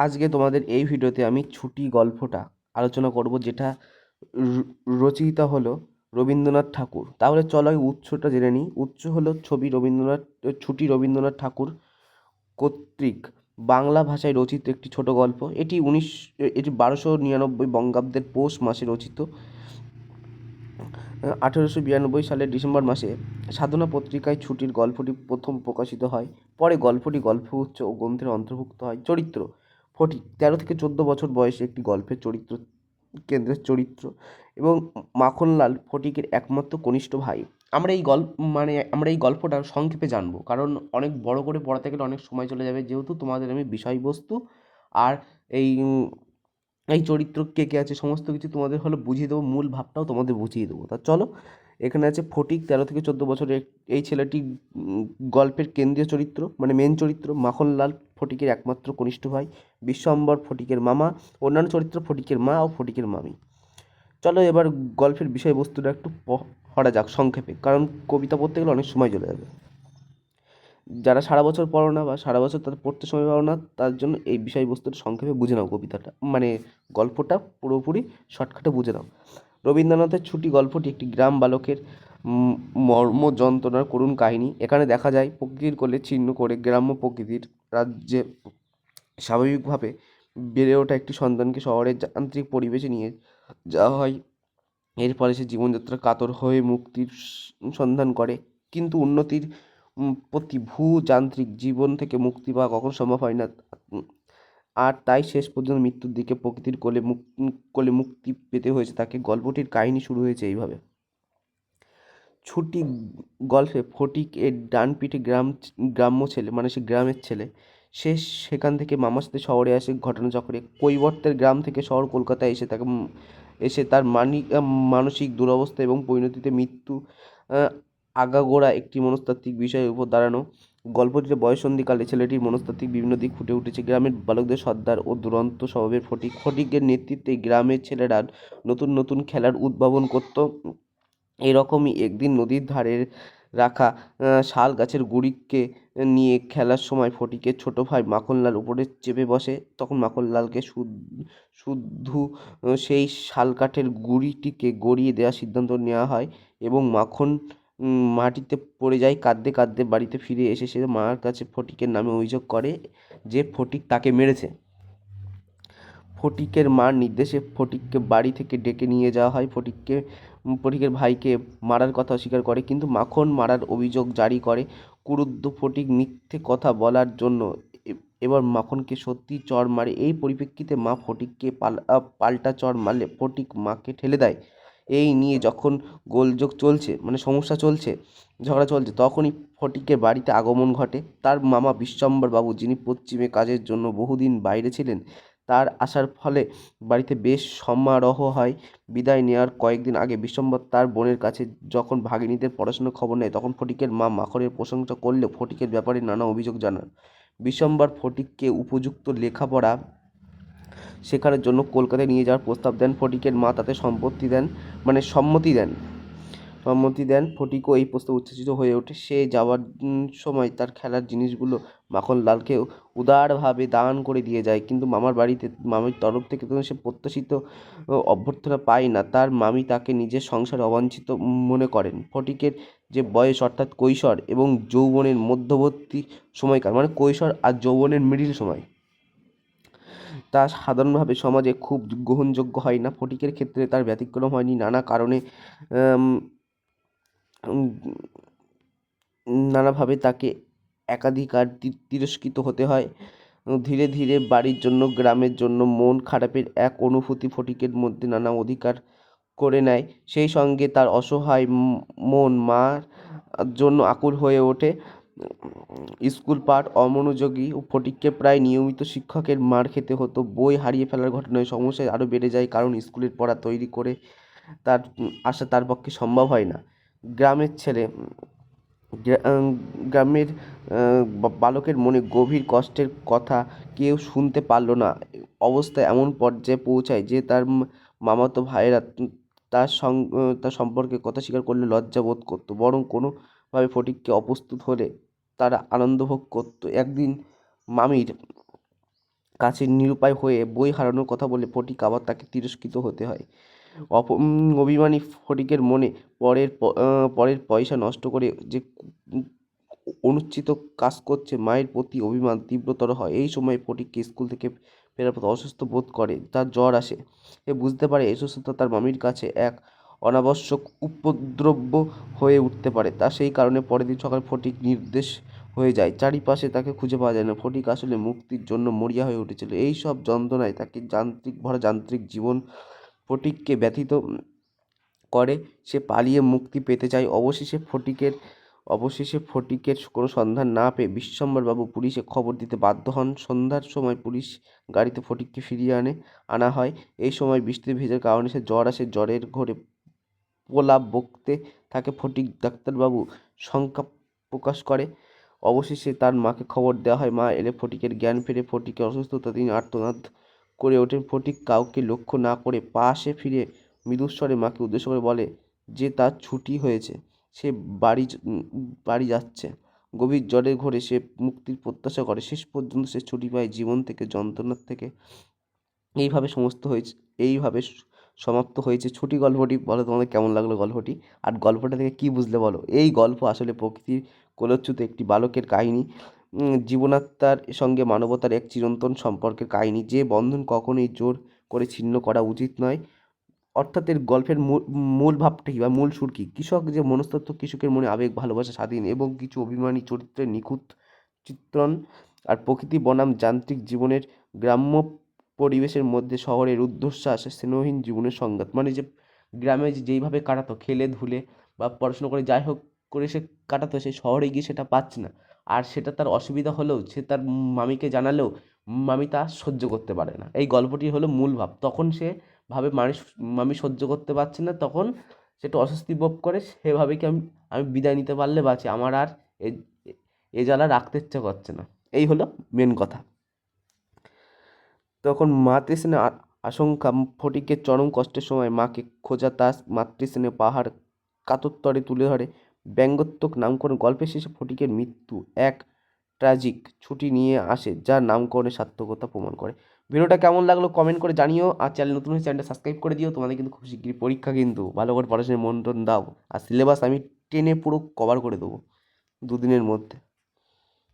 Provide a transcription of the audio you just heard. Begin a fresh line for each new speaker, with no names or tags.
আজকে তোমাদের এই ভিডিওতে আমি ছুটি গল্পটা আলোচনা করব যেটা র- রচয়িতা হলো রবীন্দ্রনাথ ঠাকুর। তাহলে চলো উৎসটা জেনে নিই। উৎস হলো ছবি রবীন্দ্রনাথ, ছুটি রবীন্দ্রনাথ ঠাকুর কর্তৃক। বাংলা ভাষায় রচিত একটি ছোট গল্প। এটি উনিশ, এটি বারোশো নিরানব্বই বঙ্গাব্দের পৌষ মাসে রচিত। আঠেরোশো বিরানব্বই সালের ডিসেম্বর মাসে সাধনা পত্রিকায় ছুটির গল্পটি প্রথম প্রকাশিত হয়। পরে গল্পটি গল্পগুচ্ছ ও গ্রন্থের অন্তর্ভুক্ত হয়। চরিত্র ফটিক তেরো থেকে চোদ্দ বছর বয়সে একটি গল্পের চরিত্র, কেন্দ্রের চরিত্র এবং মাখনলাল ফটিকের একমাত্র কনিষ্ঠ ভাই। আমরা এই গল্প মানে আমরা এই গল্পটা সংক্ষেপে জানব, কারণ অনেক বড় করে পড়াতে গেলে অনেক সময় চলে যাবে। যেহেতু তোমাদের আমি বিষয়বস্তু আর এই এই চরিত্র কে কে আছে, সমস্ত কিছু তোমাদের হলো বুঝিয়ে দেবো, মূল ভাবটাও তোমাদের বুঝিয়ে দেবো। তা চলো এখানে আছে ফটিক, তেরো থেকে চোদ্দ বছরের এই ছেলেটি গল্পের কেন্দ্রীয় চরিত্র মানে মেন চরিত্র, মাখনলাল ফটিকের একমাত্র কনিষ্ঠ ভাই, বিশ্বম্বর ফটিকের মামা, অন্যান্য চরিত্র ফটিকের মা ও ফটিকের মামি। চলো এবার গল্পের বিষয়বস্তুটা একটু পড়া যাক সংক্ষেপে, কারণ কবিতা পড়তে গেলে অনেক সময় চলে যাবে। যারা সারা বছর পড়ো না বা সারা বছর তাদের পড়তে সময় পাও না, তার জন্য এই বিষয়বস্তুটা সংক্ষেপে বুঝে নাও কবিতাটা মানে গল্পটা পুরোপুরি শর্টকাটে বুঝে নাও। রবীন্দ্রনাথের ছুটি গল্পটি একটি গ্রাম বালকের মর্ম যন্ত্রণার করুণ কাহিনী। এখানে দেখা যায়, প্রকৃতির কোলে ছিন্ন করে গ্রাম্য প্রকৃতির রাজ্যে স্বাভাবিকভাবে বেড়ে ওঠা একটি সন্তানকে শহরের যান্ত্রিক পরিবেশে নিয়ে যাওয়া হয়। এর ফলে সে জীবনযাত্রা কাতর হয়ে মুক্তির সন্ধান করে। কিন্তু উন্নতির প্রতি ভূযান্ত্রিক জীবন থেকে মুক্তি পাওয়া কখনো সম্ভব হয় না। আর তাই শেষ পর্যন্ত মৃত্যুর দিকে প্রকৃতির কোলে মুক কোলে মুক্তি পেতে হয়েছে। তাকে গল্পটির কাহিনী শুরু হয়েছে এইভাবে। ছুটি গল্পে ফটিক এর ডান পিঠে গ্রাম, গ্রাম্য ছেলে মানে সে গ্রামের ছেলে, সে সেখান থেকে মামার সাথে শহরে আসে। ঘটনাচক্রে কৈবর্তের গ্রাম থেকে শহর কলকাতায় এসে তাকে, এসে তার মানি মানসিক দুরবস্থা এবং পরিণতিতে মৃত্যু আগাগোড়া একটি মনস্তাত্ত্বিক বিষয়ের উপর দাঁড়ানো গল্পটিতে বয়ঃসন্ধিকালে ছেলেটির মনস্তাত্ত্বিক বিভিন্ন দিক ফুটে উঠেছে। গ্রামের বালকদের সর্দার ও দুরন্ত স্বভাবের ফটিক ফটিকের নেতৃত্বে গ্রামের ছেলেরা নতুন নতুন খেলার উদ্ভাবন করত। এরকমই একদিন নদীর ধারে রাখা শাল গাছের গুড়িকে নিয়ে খেলার সময় ফটিকের ছোট ভাই মাখনলাল উপরে চেপে বসে। তখন মাখনলালকে আহ, সেই শাল কাঠের গুঁড়িটিকে গড়িয়ে দেওয়ার সিদ্ধান্ত নেওয়া হয় এবং মাখন মাটিতে পড়ে যায়, কাঁদতে কাঁদতে বাড়িতে ফিরে এসে সে মার কাছে ফটিকের নামে অভিযোগ করে যে ফটিক তাকে মেরেছে। ফটিকের মার নির্দেশে ফটিককে বাড়ি থেকে ডেকে নিয়ে যাওয়া হয়। ফটিককে ফটিকের ভাইকে মারার কথা অস্বীকার করে কিন্তু মাখন মারার অভিযোগ জারি করে। ক্রুদ্ধ ফটিক মিথ্যে কথা বলার জন্য এবার মাখনকে সত্যি চড় মারে। এই পরিপ্রেক্ষিতে মা ফটিককে পাল পাল্টা চড় মারলে ফটিক মাকে ঠেলে দেয়। এই নিয়ে যখন গোলযোগ চলছে মানে সমস্যা চলছে, ঝগড়া চলছে, তখনই ফটিকের বাড়িতে আগমন ঘটে। তার মামা বাবু যিনি পশ্চিমে কাজের জন্য বহুদিন বাইরে ছিলেন, তার আসার ফলে বাড়িতে বেশ সমারোহ হয়। বিদায় নেওয়ার কয়েকদিন আগে বিশ্বম্বর তার বোনের কাছে যখন ভাগিনীদের পড়াশোনার খবর নেয়, তখন ফটিকের মা মাখনের প্রশংসা করলেও ফটিকের ব্যাপারে নানা অভিযোগ জানান। বিশ্বম্বর ফটিককে উপযুক্ত লেখাপড়া শেখানোর জন্য কলকাতায় নিয়ে যাওয়ার প্রস্তাব দেন ফটিকের মা, তাতে সম্পত্তি দেন মানে সম্মতি দেন। সম্মতি দেন ফটিকও এই প্রস্তাব উচ্ছ্বসিত হয়ে ওঠে। সে যাওয়ার সময় তার খেলার জিনিসগুলো মাখনলালকেও উদারভাবে দান করে দিয়ে যায়। কিন্তু মামার বাড়িতে, মামির তরফ থেকে তো সে প্রত্যাশিত অভ্যর্থনা পায় না। তার মামি তাকে নিজের সংসারে অবাঞ্ছিত মনে করেন। ফটিকের যে বয়স অর্থাৎ কৈশোর এবং যৌবনের মধ্যবর্তী সময়কাল মানে কৈশোর আর যৌবনের মিডিল সময় তা সাধারণভাবে সমাজে খুব গ্রহণযোগ্য হয় না। ফটিকের ক্ষেত্রে তার ব্যতিক্রম হয়নি। নানা কারণে নানাভাবে তাকে একাধিকার তিরস্কৃত হতে হয়। ধীরে ধীরে বাড়ির জন্য, গ্রামের জন্য মন খারাপের এক অনুভূতি ফটিকের মধ্যে নানা অধিকার করে নেয়। সেই সঙ্গে তার অসহায় মন মার জন্য আকুল হয়ে ওঠে। স্কুল পাঠ অমনোযোগী ও ফটিককে প্রায় নিয়মিত শিক্ষকের মার খেতে হতো। বই হারিয়ে ফেলার ঘটনায় সমস্যা আরও বেড়ে যায় কারণ স্কুলের পড়া তৈরি করে তার, আসা তার পক্ষে সম্ভব হয় না। গ্রামের ছেলে গ্রামের বালকের মনে গভীর কষ্টের কথা কেউ শুনতে পারল না। অবস্থা এমন পর্যায়ে পৌঁছায় যে তার মামাতো ভাইয়েরা তার সং, তার সম্পর্কে কথা স্বীকার করলে লজ্জা বোধ করতো। বরং কোনোভাবে ফটিককে অপ্রস্তুত হলে তারা আনন্দ ভোগ করতো। একদিন মামির কাছে নিরুপায় হয়ে বই হারানোর কথা বলে ফটিক আবার তাকে তিরস্কৃত হতে হয়। অপ অভিমানী ফটিকের মনে পরের পরের পয়সা নষ্ট করে যে উম, অনুচিত কাজ করছে মায়ের প্রতি অভিমান তীব্রতর হয়। এই সময় ফটিককে স্কুল থেকে ফেরার পথে অসুস্থ বোধ করে তার জ্বর আসে। সে বুঝতে পারে অসুস্থতা তার মামির কাছে এক অনাবশ্যক উপদ্রব্য হয়ে উঠতে পারে। তা সেই কারণে পরের দিন সকালে ফটিক নির্দেশ হয়ে যায়। চারিপাশে তাকে খুঁজে পাওয়া যায় না। ফটিক আসলে মুক্তির জন্য মরিয়া হয়ে উঠেছিল। এই সব যন্ত্রণায় তাকে যান্ত্রিক, ভরা যান্ত্রিক জীবন ফটিককে ব্যথিত করে। সে পালিয়ে মুক্তি পেতে চায়। অবশেষে ফটিকের অবশেষে ফটিকের কোনো সন্ধান না পেয়ে বিশ্বম্বরবাবু পুলিশে খবর দিতে বাধ্য হন। সন্ধ্যার সময় পুলিশ গাড়িতে ফটিককে ফিরিয়ে আনে, আনা হয়। এই সময় বৃষ্টিতে ভেজার কারণে সে জ্বর আসে। জ্বরের ঘোরে প্রলাপ বকতে থাকে ফটিক ডাক্তারবাবু শঙ্কা প্রকাশ করে। অবশেষে তার মাকে খবর দেওয়া হয়, মা এলে ফটিকের জ্ঞান ফিরে, ফটিকের অসুস্থতা তিনি আর্তনাদ করে ওঠেন। ফটিক কাউকে লক্ষ্য না করে পাশে ফিরে মৃদুস্বরে মাকে উদ্দেশ্য করে বলে, যে তার ছুটি হয়েছে, সে বাড়ি বাড়ি যাচ্ছে। গভীর জ্বরের ঘোরে সে মুক্তির প্রত্যাশা করে। শেষ পর্যন্ত সে ছুটি পায় জীবন থেকে, যন্ত্রণার থেকে। এইভাবে সমস্ত হয়েছে, এইভাবে সমাপ্ত হয়েছে। ছুটি গল্পটি বলো তোমাদের কেমন লাগল গল্পটি? আর গল্পটা থেকে কী বুঝলে বলো? এই গল্প আসলে প্রকৃতির কোলোচ্যুত একটি বালকের কাহিনী। জীবনাত্মার সঙ্গে মানবতার এক চিরন্তন সম্পর্কের কাহিনী যে বন্ধন কখনোই জোর করে ছিন্ন করা উচিত নয়। অর্থাৎ এর গল্পের মূল ভাবটা বা মূল সুর কী? কৃষক যে মনস্তত্ত্ব, কৃষকের মনে আবেগ, ভালোবাসা, স্বাধীন এবং কিছু অভিমানী চরিত্রের নিখুঁত চিত্রণ আর প্রকৃতি বনাম যান্ত্রিক জীবনের গ্রাম্য পরিবেশের মধ্যে শহরের ঊর্ধ্বশ্বাস স্নেহহীন জীবনের সংঘাত। মানে যে গ্রামে যেইভাবে কাটাতো, খেলে, ধুলে বা পড়াশোনা করে, যাই হোক করে সে কাটাতো, সে শহরে গিয়ে সেটা পাচ্ছে না। আর সেটা তার অসুবিধা হলেও, সে তার মামিকে জানালেও, মামি তা সহ্য করতে পারে না। এই গল্পটি হলো মূল ভাব। তখন সে ভাবে মানুষ, মামি সহ্য করতে পারছে না, তখন সে একটু অস্বস্তি বোধ করে সেভাবে কি আমি আমি বিদায় নিতে পারলে বাঁচি? আমার আর এ জ্বালা রাখতে ইচ্ছে করছে না। এই হলো মেন কথা। তখন মাতৃস্নেহ আ- আশঙ্কা, ফটিকের চরম কষ্টের সময় মাকে খোঁজা তার মাতৃস্নেহ পাহাড় কাতরতরে তুলে ধরে। ব্যঙ্গোত্তক নামকরণ গল্পের শেষে ফটিকের মৃত্যু এক ট্র্যাজিক ছুটি নিয়ে আসে, যা নামকরণের সার্থকতা প্রমাণ করে। ভিডিওটা কেমন লাগল কমেন্ট করে জানিও, আর চ্যানেল নতুন চ্যানেলটা সাবস্ক্রাইব করে দিও। তোমাদের কিন্তু খুব শিগগিরই পরীক্ষা কিন্তু। ভালো করে পড়াশোনায় মন দাও। আর সিলেবাস আমি টেনে পুরো কভার করে দেবো দুদিনের মধ্যে।